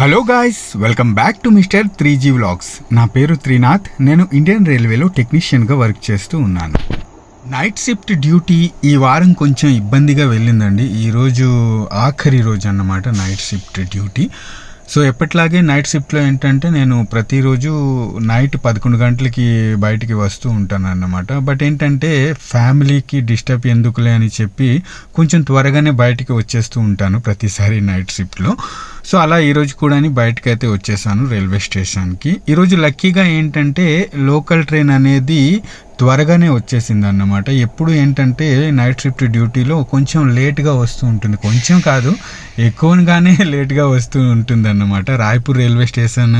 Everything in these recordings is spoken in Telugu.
Hello guys welcome back to mister three G vlogs నా పేరు త్రినాథ్. నేను ఇండియన్ రైల్వేలో టెక్నీషియన్గా వర్క్ చేస్తూ ఉన్నాను. నైట్ షిఫ్ట్ డ్యూటీ ఈ వారం కొంచెం ఇబ్బందిగా వెళ్ళిందండి. ఈరోజు ఆఖరి రోజు అన్నమాట నైట్ షిఫ్ట్ డ్యూటీ సో ఎప్పట్లాగే నైట్ షిఫ్ట్లో ఏంటంటే నేను ప్రతిరోజు నైట్ పదకొండు గంటలకి బయటికి వస్తూ ఉంటాను అన్నమాట బట్ ఏంటంటే ఫ్యామిలీకి డిస్టర్బ్ ఎందుకులే అని చెప్పి కొంచెం త్వరగానే బయటికి వచ్చేస్తూ ఉంటాను ప్రతిసారి నైట్ షిఫ్ట్లో సో అలా ఈరోజు కూడా బయటకు అయితే వచ్చేసాను రైల్వే స్టేషన్కి. ఈరోజు లక్కీగా ఏంటంటే లోకల్ ట్రైన్ అనేది త్వరగానే వచ్చేసింది అన్నమాట ఎప్పుడు ఏంటంటే నైట్ షిఫ్ట్ డ్యూటీలో కొంచెం లేట్గా వస్తూ ఉంటుంది. కొంచెం కాదు ఎక్కువగానే లేట్గా వస్తూ ఉంటుంది అన్నమాట రాయపూర్ రైల్వే స్టేషన్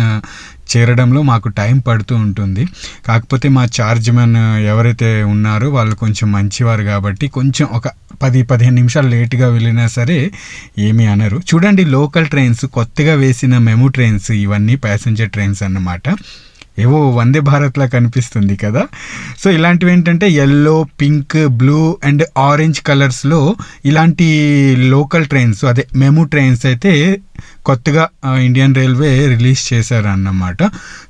చేరడంలో మాకు టైం పడుతూ ఉంటుంది. కాకపోతే మా చార్జ్ మ్యాన్ ఎవరైతే ఉన్నారో వాళ్ళు కొంచెం మంచివారు కాబట్టి కొంచెం ఒక పది పదిహేను నిమిషాలు లేట్గా వెళ్ళినా సరే ఏమీ అనరు. చూడండి లోకల్ ట్రైన్స్ కొత్తగా వేసిన మెము ట్రైన్స్ ఇవన్నీ ప్యాసింజర్ ట్రైన్స్ అన్నమాట. ఏవో వందే భారత్లా కనిపిస్తుంది కదా. సో ఇలాంటివి ఏంటంటే yellow pink blue and orange కలర్స్లో ఇలాంటి లోకల్ ట్రైన్స్ అదే మెము ట్రైన్స్ అయితే కొత్తగా ఇండియన్ రైల్వే రిలీజ్ చేశారన్నమాట.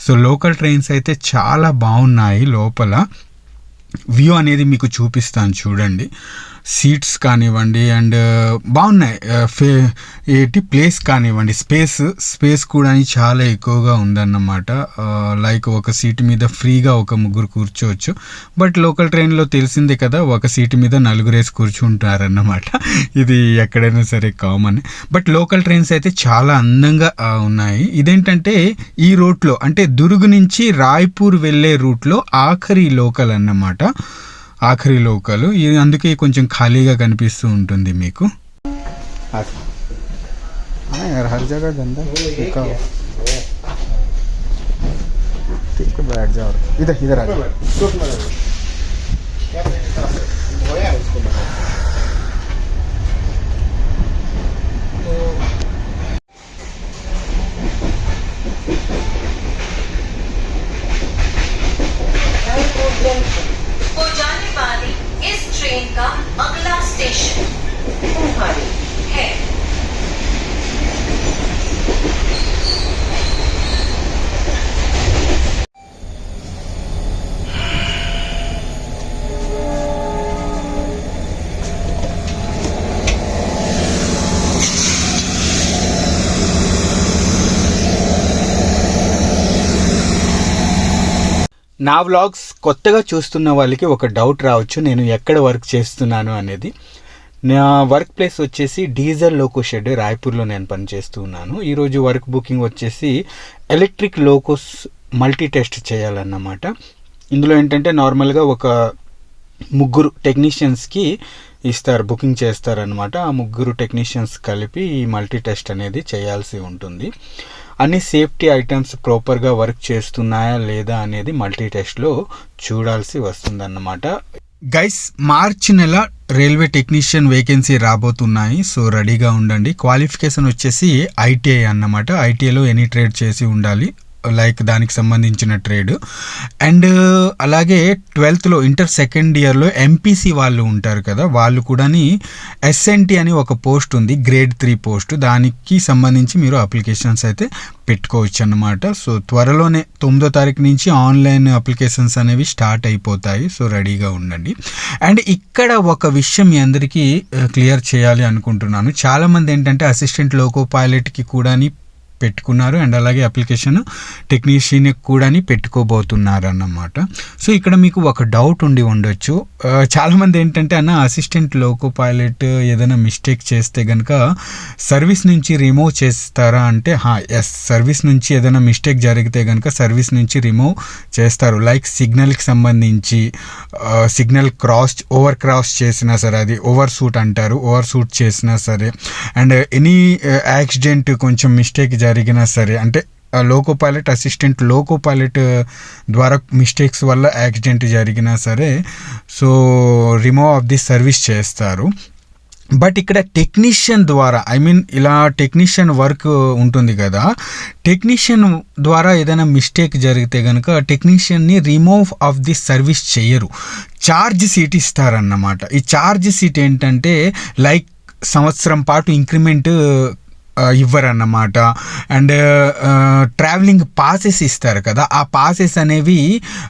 సో లోకల్ ట్రైన్స్ అయితే చాలా బాగున్నాయి లోపల. వ్యూ అనేది మీకు చూపిస్తాను చూడండి. సీట్స్ కానివ్వండి అండ్ uh, బాగున్నాయి. Uh, ఫే ఏంటి? ప్లేస్ కానివ్వండి. స్పేస్ స్పేస్ కూడా చాలా ఎక్కువగా ఉందన్నమాట. Uh, లైక్ ఒక సీట్ మీద ఫ్రీగా ఒక ముగ్గురు కూర్చోవచ్చు. బట్ లోకల్ ట్రైన్లో తెలిసిందే కదా ఒక సీట్ మీద నలుగురేసి కూర్చుంటారన్నమాట. ఇది ఎక్కడైనా సరే కామన్ బట్ లోకల్ ట్రైన్స్ అయితే చాలా అందంగా ఉన్నాయి. ఇదేంటంటే ఈ రూట్లో అంటే దుర్గ్ నుంచి రాయ్పూర్ వెళ్ళే రూట్లో ఆఖరి లోకల్ అన్నమాట. ఆఖరి లోకల్ ఇది అందుకే కొంచెం ఖాళీగా కనిపిస్తూ ఉంటుంది మీకు यार हर जगह गंदा फेंका हुआ। ठीक है बैठ जाओ इधर इधर आ जाओ నా వ్లాగ్స్ కొత్తగా చూస్తున్న వాళ్ళకి ఒక డౌట్ రావచ్చు నేను ఎక్కడ వర్క్ చేస్తున్నాను అనేది. నా వర్క్ ప్లేస్ వచ్చేసి డీజిల్ లోకో షెడ్ రాయ్పూర్లో నేను పనిచేస్తూ ఉన్నాను. ఈరోజు వర్క్ బుకింగ్ వచ్చేసి ఎలక్ట్రిక్ లోకోస్ మల్టీ టెస్ట్ చేయాలన్నమాట. ఇందులో ఏంటంటే నార్మల్గా ఒక ముగ్గురు టెక్నీషియన్స్కి ఇస్తారు బుకింగ్ చేస్తారనమాట ఆ ముగ్గురు టెక్నీషియన్స్ కలిపి ఈ మల్టీ టెస్ట్ అనేది చేయాల్సి ఉంటుంది. అన్ని సేఫ్టీ ఐటమ్స్ ప్రాపర్గా వర్క్ చేస్తున్నాయా లేదా అనేది మల్టీ టెస్ట్లో చూడాల్సి వస్తుందన్నమాట. గైస్ మార్చి నెల రైల్వే టెక్నీషియన్ వేకెన్సీ రాబోతున్నాయి సో రెడీగా ఉండండి. క్వాలిఫికేషన్ వచ్చేసి ఐటీఐ అన్నమాట. ఐటీఐలో ఎనీ ట్రేడ్ చేసి ఉండాలి. లైక్ దానికి సంబంధించిన ట్రేడ్ అండ్ uh, అలాగే ట్వెల్త్లో ఇంటర్ సెకండ్ ఇయర్లో ఎంపీసీ వాళ్ళు ఉంటారు కదా వాళ్ళు కూడాని ఎస్ఎన్టీ అని ఒక పోస్ట్ ఉంది గ్రేడ్ త్రీ పోస్ట్ దానికి సంబంధించి మీరు అప్లికేషన్స్ అయితే పెట్టుకోవచ్చు అన్నమాట సో త్వరలోనే తొమ్మిదో తారీఖు నుంచి ఆన్లైన్ అప్లికేషన్స్ అనేవి స్టార్ట్ అయిపోతాయి. సో రెడీగా ఉండండి. అండ్ ఇక్కడ ఒక విషయం మీ అందరికీ uh, క్లియర్ చేయాలి అనుకుంటున్నాను. చాలామంది ఏంటంటే అసిస్టెంట్ లోకో పైలట్కి కూడా పెట్టుకున్నారు అండ్ అలాగే అప్లికేషన్ టెక్నీషియన్ కూడా పెట్టుకోబోతున్నారు అన్నమాట సో ఇక్కడ మీకు ఒక డౌట్ ఉండి ఉండొచ్చు. చాలామంది ఏంటంటే అన్న అసిస్టెంట్ లోకో పైలట్ ఏదైనా మిస్టేక్ చేస్తే కనుక సర్వీస్ నుంచి రిమూవ్ చేస్తారా? అంటే హా ఎస్ సర్వీస్ నుంచి ఏదైనా మిస్టేక్ జరిగితే కనుక సర్వీస్ నుంచి రిమూవ్ చేస్తారు. లైక్ సిగ్నల్కి సంబంధించి సిగ్నల్ క్రాస్ ఓవర్ క్రాస్ చేసినా సరే అది ఓవర్ సూట్ అంటారు. ఓవర్ సూట్ చేసినా సరే. అండ్ ఎనీ యాక్సిడెంట్ కొంచెం మిస్టేక్ జరిగినా సరే అంటే loco pilot assistant loco pilot ద్వారా మిస్టేక్స్ వల్ల యాక్సిడెంట్ జరిగినా సరే so remove off the service చేస్తారు. బట్ ఇక్కడ టెక్నీషియన్ ద్వారా ఐ మీన్ ఇలా టెక్నీషియన్ వర్క్ ఉంటుంది కదా టెక్నీషియన్ ద్వారా ఏదైనా మిస్టేక్ జరిగితే కనుక టెక్నీషియన్ని రిమూవ్ ఆఫ్ ది సర్వీస్ చేయరు. ఛార్జ్ సీట్ ఇస్తారన్నమాట. ఈ ఛార్జ్ సీట్ ఏంటంటే లైక్ సంవత్సరం పాటు ఇంక్రిమెంట్ ఇవ్వరన్నమాట. అండ్ ట్రావెలింగ్ పాసెస్ ఇస్తారు కదా ఆ పాసెస్ అనేవి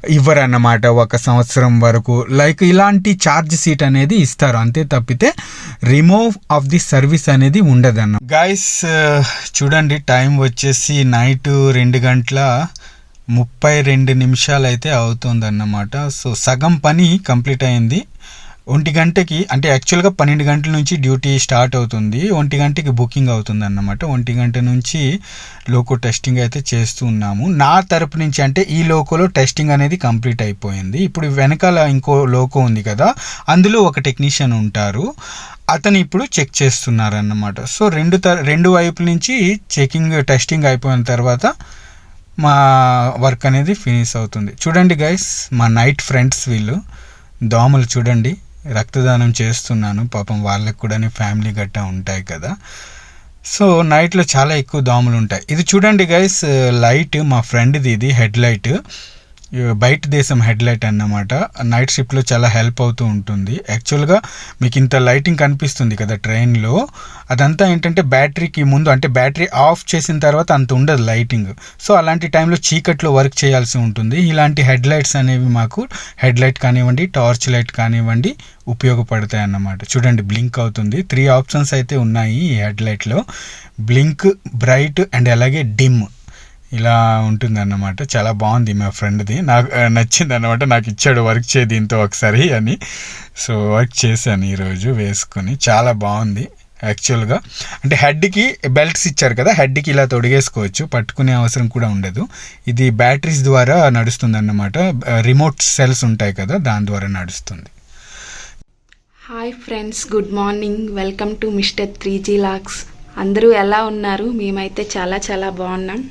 ఇవ్వరన్నమాట ఒక సంవత్సరం వరకు. లైక్ ఇలాంటి ఛార్జ్ సీట్ అనేది ఇస్తారు అంతే తప్పితే రిమూవ్ ఆఫ్ ది సర్వీస్ అనేది ఉండదన్న. గైస్ చూడండి టైం వచ్చేసి నైట్ రెండు గంటల ముప్పై రెండు నిమిషాలు అయితే అవుతుందన్నమాట. సో సగం పని కంప్లీట్ అయింది. ఒంటి గంటకి అంటే యాక్చువల్గా పన్నెండు గంటల నుంచి డ్యూటీ స్టార్ట్ అవుతుంది. ఒంటి గంటకి బుకింగ్ అవుతుంది అన్నమాట ఒంటి గంట నుంచి లోకో టెస్టింగ్ అయితే చేస్తూ ఉన్నాము. నా తరపు నుంచి అంటే ఈ లోకోలో టెస్టింగ్ అనేది కంప్లీట్ అయిపోయింది. ఇప్పుడు వెనకాల ఇంకో లోకో ఉంది కదా అందులో ఒక టెక్నీషియన్ ఉంటారు. అతను ఇప్పుడు చెక్ చేస్తున్నారన్నమాట. సో రెండు త రెండు వైపుల నుంచి చెకింగ్ టెస్టింగ్ అయిపోయిన తర్వాత మా వర్క్ అనేది ఫినిష్ అవుతుంది. చూడండి గైస్ మా నైట్ ఫ్రెండ్స్ వీళ్ళు. దోమలు చూడండి. రక్తదానం చేస్తున్నాను. పాపం వాళ్ళకి కూడా ఫ్యామిలీ గట్టా ఉంటాయి కదా. సో నైట్లో చాలా ఎక్కువ దోమలు ఉంటాయి. ఇది చూడండి గైస్ లైట్ మా ఫ్రెండ్ది ఇది హెడ్ లైట్. బయట దేశం హెడ్ లైట్ అన్నమాట. నైట్ షిఫ్ట్లో చాలా హెల్ప్ అవుతూ ఉంటుంది. యాక్చువల్గా మీకు ఇంత లైటింగ్ కనిపిస్తుంది కదా ట్రైన్లో. అదంతా ఏంటంటే బ్యాటరీకి ముందు అంటే బ్యాటరీ ఆఫ్ చేసిన తర్వాత అంత ఉండదు లైటింగ్. సో అలాంటి టైంలో చీకట్లో వర్క్ చేయాల్సి ఉంటుంది. ఇలాంటి హెడ్ లైట్స్ అనేవి మాకు హెడ్ లైట్ కానివ్వండి టార్చ్ లైట్ కానివ్వండి ఉపయోగపడతాయి అన్నమాట. చూడండి బ్లింక్ అవుతుంది. త్రీ ఆప్షన్స్ అయితే ఉన్నాయి ఈ హెడ్ లైట్లో బ్లింక్ బ్రైట్ అండ్ అలాగే డిమ్. ఇలా ఉంటుంది అన్నమాట చాలా బాగుంది మా ఫ్రెండ్ది. నాకు నచ్చింది అన్నమాట నాకు ఇచ్చాడు వర్క్ చే దీంతో ఒకసారి అని. సో వర్క్ చేశాను ఈరోజు వేసుకొని. చాలా బాగుంది యాక్చువల్గా. అంటే హెడ్కి బెల్ట్స్ ఇచ్చారు కదా హెడ్కి ఇలా తొడిగేసుకోవచ్చు. పట్టుకునే అవసరం కూడా ఉండదు. ఇది బ్యాటరీస్ ద్వారా నడుస్తుంది అన్నమాట రిమోట్ సెల్స్ ఉంటాయి కదా దాని ద్వారా నడుస్తుంది. Hi friends good morning. Welcome to mister three G locks. అందరూ ఎలా ఉన్నారు? మేమైతే చాలా చాలా బాగున్నాం.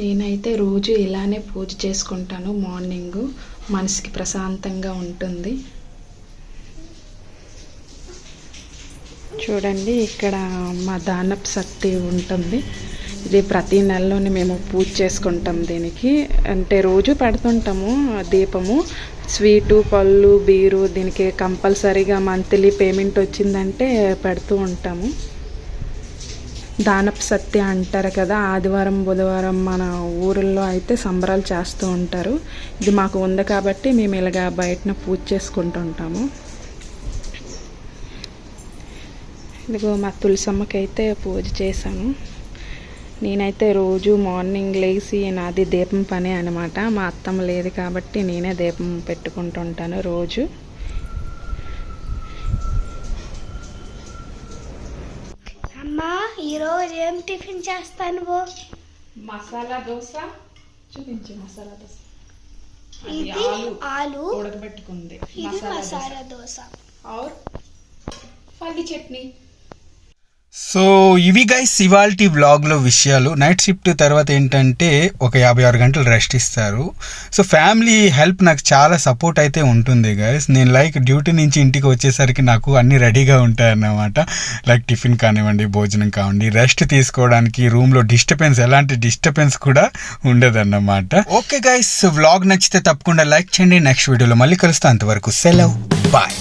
నేనైతే రోజు ఇలానే పూజ చేసుకుంటాను. మార్నింగ్ మనసుకి ప్రశాంతంగా ఉంటుంది. చూడండి ఇక్కడ మా దానప్ శక్తి ఉంటుంది. ఇది ప్రతి నెలలోనే మేము పూజ చేసుకుంటాం దీనికి. అంటే రోజు పెడుతుంటాము దీపము. స్వీటు పళ్ళు బీరు దీనికి కంపల్సరీగా మంత్లీ పేమెంట్ వచ్చిందంటే పెడుతూ ఉంటాము. దానప్ సత్య అంటారు కదా ఆదివారం బుధవారం మన ఊరిలో అయితే సంబరాలు చేస్తూ ఉంటారు. ఇది మాకు ఉంది కాబట్టి మేము ఇలాగా బయటన పూజ చేసుకుంటుంటాము ఇదిగో మా తులసమ్మకి అయితే పూజ చేశాను నేనైతే రోజు మార్నింగ్ లేచి నాది దీపం పని అనమాట మా అత్తమ్మ లేదు కాబట్టి నేనే దీపం పెట్టుకుంటుంటాను రోజు. అమ్మా ఈరోజు ఏం టిఫిన్ చేస్తాను మసాలా దోశ చూపించు మసాలా దోశ. ఇది ఆలు ఉడకబెట్టుకుంది. ఇది మసాలా దోశ. और పల్లి చట్నీ. సో ఇవి గైస్ ఇవాల్టి వ్లాగ్లో విషయాలు. నైట్ షిఫ్ట్ తర్వాత ఏంటంటే ఒక యాభై ఆరు గంటలు రెస్ట్ ఇస్తారు. సో ఫ్యామిలీ హెల్ప్ నాకు చాలా సపోర్ట్ అయితే ఉంటుంది గైస్ నేను లైక్ డ్యూటీ నుంచి ఇంటికి వచ్చేసరికి నాకు అన్నీ రెడీగా ఉంటాయన్నమాట. లైక్ టిఫిన్ కానివ్వండి భోజనం కానివ్వండి రెస్ట్ తీసుకోవడానికి రూమ్లో డిస్టర్బెన్స్ ఎలాంటి డిస్టర్బెన్స్ కూడా ఉండదన్నమాట. ఓకే గైస్ వ్లాగ్ నచ్చితే తప్పకుండా లైక్ చేయండి. నెక్స్ట్ వీడియోలో మళ్ళీ కలుస్తాను అంతవరకు సెలవు. బాయ్